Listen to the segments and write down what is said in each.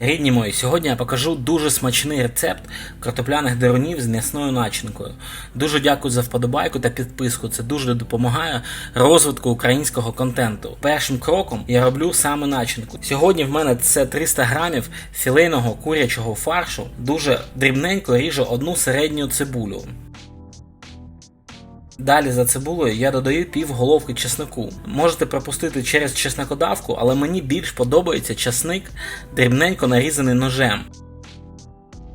Рідні мої, сьогодні я покажу дуже смачний рецепт картопляних дерунів з м'ясною начинкою. Дуже дякую за вподобайку та підписку. Це дуже допомагає розвитку українського контенту. Першим кроком я роблю саме начинку. Сьогодні в мене це 300 грамів філейного курячого фаршу. Дуже дрібненько ріжу одну середню цибулю. Далі за цибулею я додаю пів головки чеснику. Можете пропустити через чеснокодавку, але мені більш подобається чесник дрібненько нарізаний ножем.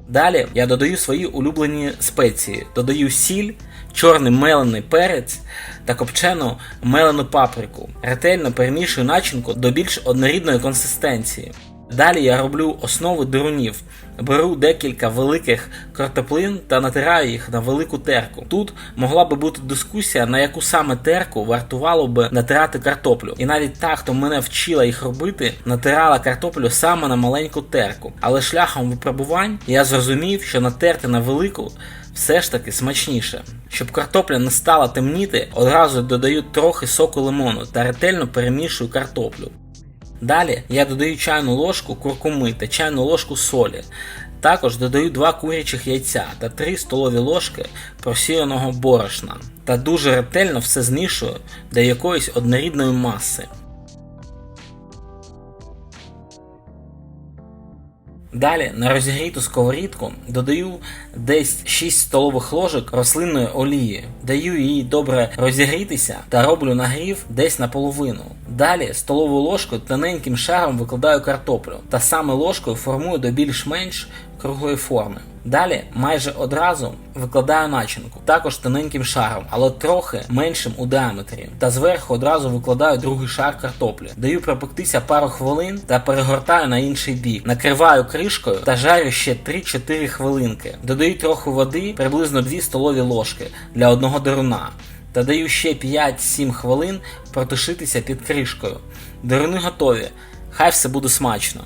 Далі я додаю свої улюблені спеції. Додаю сіль, чорний мелений перець та копчену мелену паприку. Ретельно перемішую начинку до більш однорідної консистенції. Далі я роблю основу дирунів. Беру декілька великих картоплин та натираю їх на велику терку. Тут могла би бути дискусія, на яку саме терку вартувало би натирати картоплю. І навіть та, хто мене вчила їх робити, натирала картоплю саме на маленьку терку. Але шляхом випробувань я зрозумів, що натерти на велику все ж таки смачніше. Щоб картопля не стала темніти, одразу додаю трохи соку лимону та ретельно перемішую картоплю. Далі я додаю чайну ложку куркуми та чайну ложку солі. Також додаю 2 курячих яйця та 3 столові ложки просіяного борошна. Та дуже ретельно все змішую до якоїсь однорідної маси. Далі на розігріту сковорідку додаю десь 6 столових ложок рослинної олії. Даю їй добре розігрітися та роблю нагрів десь наполовину. Далі столову ложку тоненьким шаром викладаю картоплю та саме ложкою формую до більш-менш круглої форми. Далі майже одразу викладаю начинку, також тоненьким шаром, але трохи меншим у діаметрі. Та зверху одразу викладаю другий шар картоплі. Даю пропектися пару хвилин та перегортаю на інший бік. Накриваю кришкою та жарю ще 3-4 хвилинки. Додаю трохи води, приблизно 2 столові ложки для одного деруна. Та даю ще 5-7 хвилин протушитися під кришкою. Деруни готові. Хай все буде смачно.